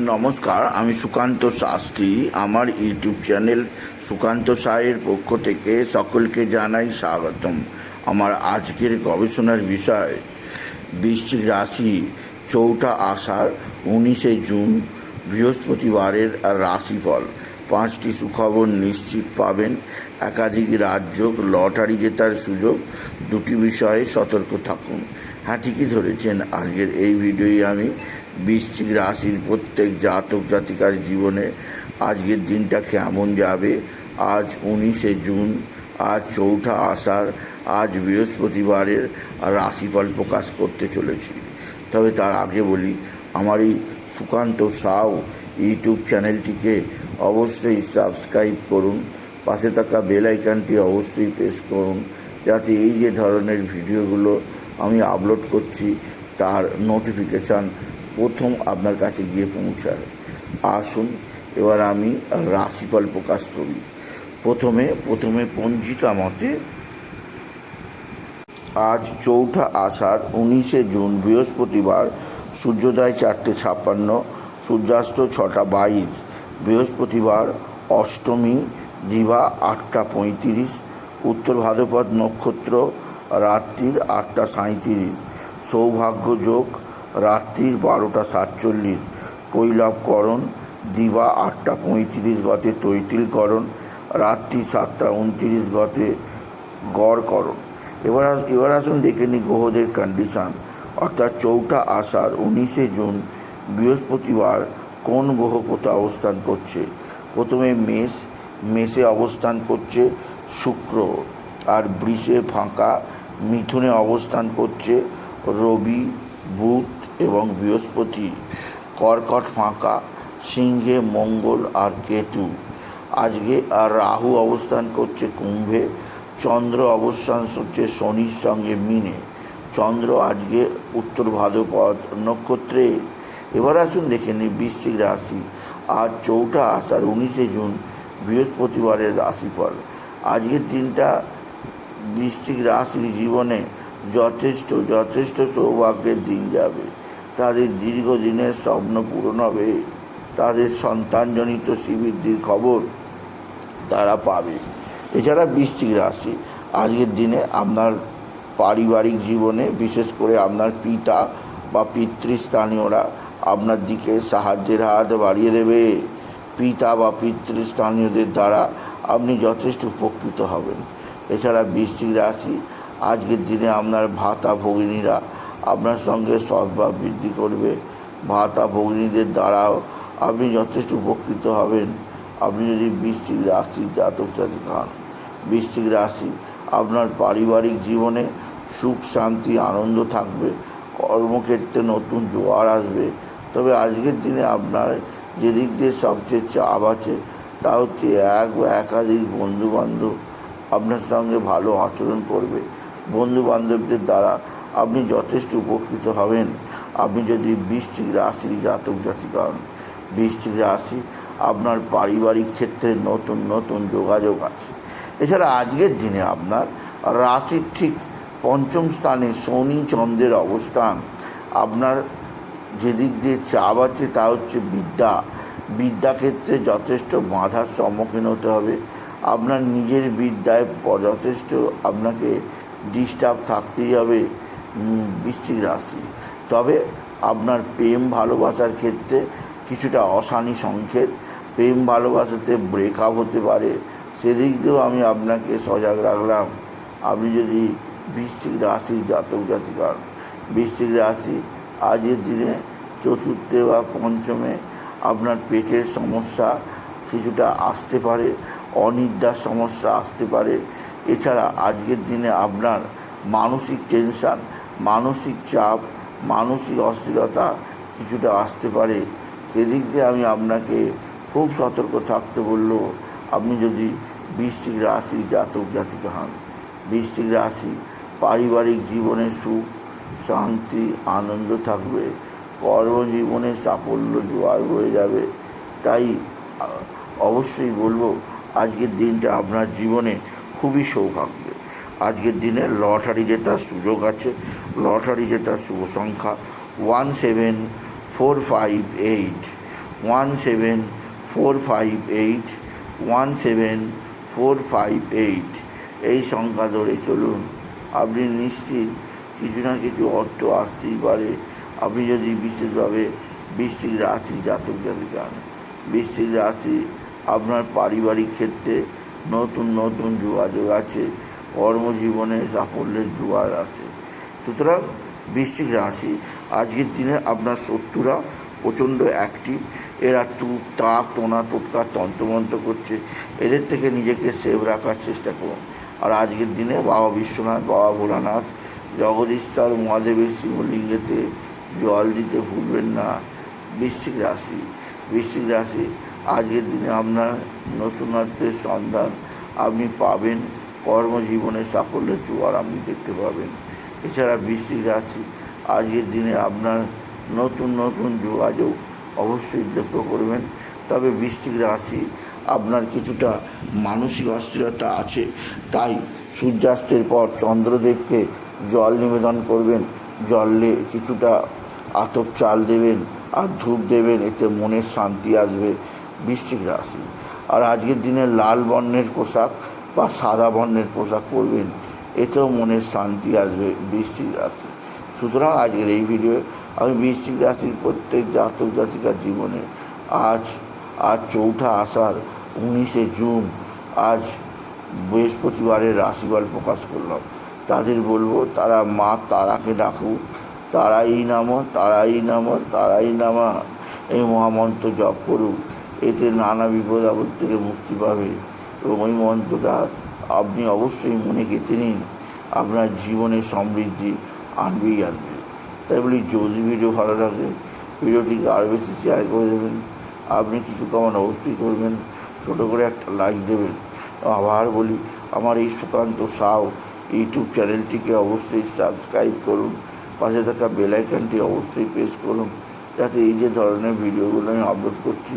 নমস্কার, আমি সুকান্ত শাস্ত্রী। আমার ইউটিউব চ্যানেল সুকান্ত সায়ের পক্ষ থেকে সকলকে জানাই স্বাগতম। আমার আজকের গবেষণার বিষয়, বৃশ্চিক রাশি চৌঠা আষাঢ়, উনিশে জুন, বৃহস্পতিবারের রাশিফল। পাঁচটি সুখবর নিশ্চিত পাবেন। একাধিক রাজ্য লটারি জেতার সুযোগ। দুটি বিষয়ে সতর্ক থাকুন। হ্যাঁ ঠিকই ধরেছেন। আজকের এই ভিডিওই আমি বৃশ্চিক রাশির প্রত্যেক জাতক জাতিকার জীবনে আজকের দিনটা কেমন যাবে? আজ উনিশে জুন, আজ চৌঠা আষাঢ়, আজ বৃহস্পতিবারের রাশিফল প্রকাশ করতে চলেছি। তবে তার আগে বলি, আমার এই সুকান্ত সাউ ইউটিউব চ্যানেলটিকে অবশ্যই সাবস্ক্রাইব করুন, পাশে থাকা বেল আইকনটি অবশ্যই প্রেস করুন, যাতে এই যে ধরনের ভিডিওগুলো আমি আপলোড করছি, তার নোটিফিকেশান প্রথম আপনার কাছে গিয়ে পৌঁছায়। আসুন, এবার আমি রাশিফল প্রকাশ করি। প্রথমে প্রথমে পঞ্জিকা মতে, আজ চৌঠা আষাঢ়, উনিশে জুন, বৃহস্পতিবার, সূর্যোদয় চারটে ছাপ্পান্ন, সূর্যাস্ত ছটা বাইশ, বৃহস্পতিবার, অষ্টমী, দিবা আটটা পঁয়ত্রিশ, উত্তর ভাদ্রপদ নক্ষত্র রাত্রির আটটা সাঁত্রিশ সৌভাগ্য যোগ, রাত্রির বারোটা সাতচল্লিশ। কৈলাভকরণ দিবা আটটা পঁয়ত্রিশ গতে তৈতিলকরণ রাত্রি সাতটা উনত্রিশ গতে গড়করণ এবার এবার আসুন দেখে নিই গ্রহদের কন্ডিশান অর্থাৎ চৌঠা আষাঢ়, উনিশে জুন, বৃহস্পতিবার কোন গ্রহ অবস্থান করছে? প্রথমে মেষ, মেষে অবস্থান করছে শুক্র। আর বৃষে ফাঁকা মিথুনে অবস্থান করছে রবি, বুধ এবং বৃহস্পতি। কর্কট ফাঁকা, সিংহে মঙ্গল আর কেতু। আজকে আর রাহু অবস্থান করছে কুম্ভে। চন্দ্র অবস্থান করছে শনির সঙ্গে মিনে। চন্দ্র আজকে উত্তর ভাদ্রপদ নক্ষত্রে। এবার আসুন দেখে নিই বৃশ্চিক রাশি। আজ চৌঠা আষাঢ় উনিশে জুন, বৃহস্পতিবারের রাশিফল। আজকের দিনটা বৃশ্চিক রাশির জীবনে যথেষ্ট যথেষ্ট সৌভাগ্যের দিন যাবে। তাদের দীর্ঘদিনের স্বপ্ন পূরণ হবে। তাদের সন্তানজনিত শ্রীবৃদ্ধির খবর তারা পাবে। এছাড়া বৃষ্টিক রাশি, আজকের দিনে আপনার পারিবারিক জীবনে, বিশেষ করে আপনার পিতা বা পিতৃস্থানীয়রা আপনার দিকে সাহায্যের হাত বাড়িয়ে দেবে। পিতা বা পিতৃস্থানীয়দের দ্বারা আপনি যথেষ্ট উপকৃত হবেন। এছাড়া বৃশ্চিক রাশি, আজকের দিনে আপনার ভাতা ভগিনীরা আপনার সঙ্গে সদ্ভাব বৃদ্ধি করবে। ভাতা ভগিনীদের দ্বারাও আপনি যথেষ্ট উপকৃত হবেন। আপনি যদি বৃশ্চিক রাশির জাতক জাতিক হন বৃশ্চিক রাশি আপনার পারিবারিক জীবনে সুখ, শান্তি, আনন্দ থাকবে, কর্মক্ষেত্রে নতুন জোয়ার আসবে। তবে আজকের দিনে আপনার যেদিক দিয়ে সবচেয়ে চাপ আছে, তা হচ্ছে এক বা একাধিক বন্ধুবান্ধব আপনার সঙ্গে ভালো আচরণ করবে। বন্ধু বান্ধবদের দ্বারা আপনি যথেষ্ট উপকৃত হবেন। আপনি যদি বৃশ্চিক রাশির জাতক জাতিকা হন, বৃশ্চিক রাশি আপনার পারিবারিক ক্ষেত্রে নতুন নতুন যোগাযোগ আছে। এছাড়া আজকের দিনে আপনার রাশির ঠিক পঞ্চম স্থানে শনি চন্দ্রের অবস্থান। আপনার যেদিক দিয়ে চাপ আছে তা হচ্ছে বিদ্যা। বিদ্যাক্ষেত্রে যথেষ্ট বাধার সম্মুখীন হতে হবে। আপনার নিজের বিদ্যায় যথেষ্ট আপনাকে ডিস্টার্ব থাকতেই হবে বৃশ্চিক রাশি তবে আপনার প্রেম ভালোবাসার ক্ষেত্রে কিছুটা অশানি সংকেত। প্রেম ভালোবাসাতে ব্রেকআপ হতে পারে। সেদিক দিয়েও আমি আপনাকে সজাগ রাখলাম। আপনি যদি বৃশ্চিক রাশির জাতক জাতিকার বৃশ্চিক রাশি আজের দিনে চতুর্থে বা পঞ্চমে আপনার পেটের সমস্যা কিছুটা আসতে পারে। অনিদ্রার সমস্যা আসতে পারে। এছাড়া আজকের দিনে আপনার মানসিক টেনশান মানসিক চাপ, মানসিক অস্থিরতা কিছুটা আসতে পারে। সেদিক দিয়ে আমি আপনাকে খুব সতর্ক থাকতে বলল, আপনি যদি বৃশ্চিক রাশি জাতক জাতিকা হন, বৃশ্চিক রাশি পারিবারিক জীবনে সুখ, শান্তি, আনন্দ থাকবে, কর্মজীবনে সাফল্য জোয়ার হয়ে যাবে। তাই অবশ্যই বলব আজকের দিনটা আপনার জীবনে খুবই সৌভাগ্য। আজকের দিনে লটারি জেতার সুযোগ আছে। লটারি জেতার শুভ সংখ্যা one seven four five eight. One seven four five eight. One seven four five eight. এই সংখ্যা ধরে চলুন। আপনি নিশ্চিত কিছু না কিছু অর্থ আসতেই পারে। আপনি যদি বিশেষভাবে বৃষ্টির রাশি জাতক জাতিকান বৃষ্টির রাশি আপনার পারিবারিক ক্ষেত্রে নতুন নতুন যোগাযোগ আছে, কর্মজীবনে সাফল্যের জোয়ার আছে। সুতরাং বৃশ্চিক রাশি, আজকের দিনে আপনার শত্রুরা প্রচণ্ড অ্যাক্টিভ এরা টুক তাক টোনা, টোটকা, তন্ত্রমন্ত্র করছে, এদের থেকে নিজেকে সেভ রাখার চেষ্টা করুন। আর আজকের দিনে বাবা বিশ্বনাথ, বাবা ভোলানাথ জগদীশ্বর মহাদেবের শিবলিঙ্গেতে জল দিতে ভুলবেন না। বৃশ্চিক রাশি বৃশ্চিক রাশি আজকের দিনে আপনার নতুনত্বের সন্ধান আপনি পাবেন। কর্মজীবনে সাফল্যের জোয়ার আপনি দেখতে পাবেন। এছাড়া বৃশ্চিক রাশি আজকের দিনে আপনার নতুন নতুন যোগাযোগ অবশ্যই লক্ষ্য করবেন। তবে বৃশ্চিক রাশি, আপনার কিছুটা মানসিক অস্থিরতা আছে, তাই সূর্যাস্তের পর চন্দ্রদেবকে জল নিবেদন করবেন। জলে কিছুটা আতপ চাল দেবেন আর ধূপ দেবেন, এতে মনের শান্তি আসবে। বৃশ্চিক রাশি। আর আজকের দিনে লাল বর্ণের পোশাক বা সাদা বর্ণের পোশাক পরবেন। এতেও মনের শান্তি আসবে বৃশ্চিক রাশি। সুতরাং আজকের এই ভিডিও আমি বৃশ্চিক রাশির প্রত্যেক জাতক জাতিকার জীবনে আজ আজ চৌঠা আষাঢ় উনিশে জুন, আজ বৃহস্পতিবারের রাশিফল প্রকাশ করলাম। তাদের বলব, তারা মা তারাকে ডাকুক, তারাই নামো তারাই নামো, তারাই নামা। এই মহামন্ত্র জপ করুক। এতে নানা বিপদ আপদ থেকে মুক্তি পাবে এবং ওই মন্ত্রটা আপনি অবশ্যই মনে গেঁথে নিন। আপনার জীবনে সমৃদ্ধি আনবেই আনবে। তাই বলি, যদি ভিডিও ভালো লাগে, ভিডিওটিকে আরও বেশি শেয়ার করে দেবেন। আপনি কিছু কামান অবশ্যই করবেন, ছোটো করে একটা লাইক দেবেন। আবার বলি, আমার এই সুকান্ত সাউ ইউটিউব চ্যানেলটিকে অবশ্যই সাবস্ক্রাইব করুন, পাশে থাকা বেলাইকানটি অবশ্যই প্রেস করুন, যাতে এই যে ধরনের ভিডিওগুলো আমি আপলোড করছি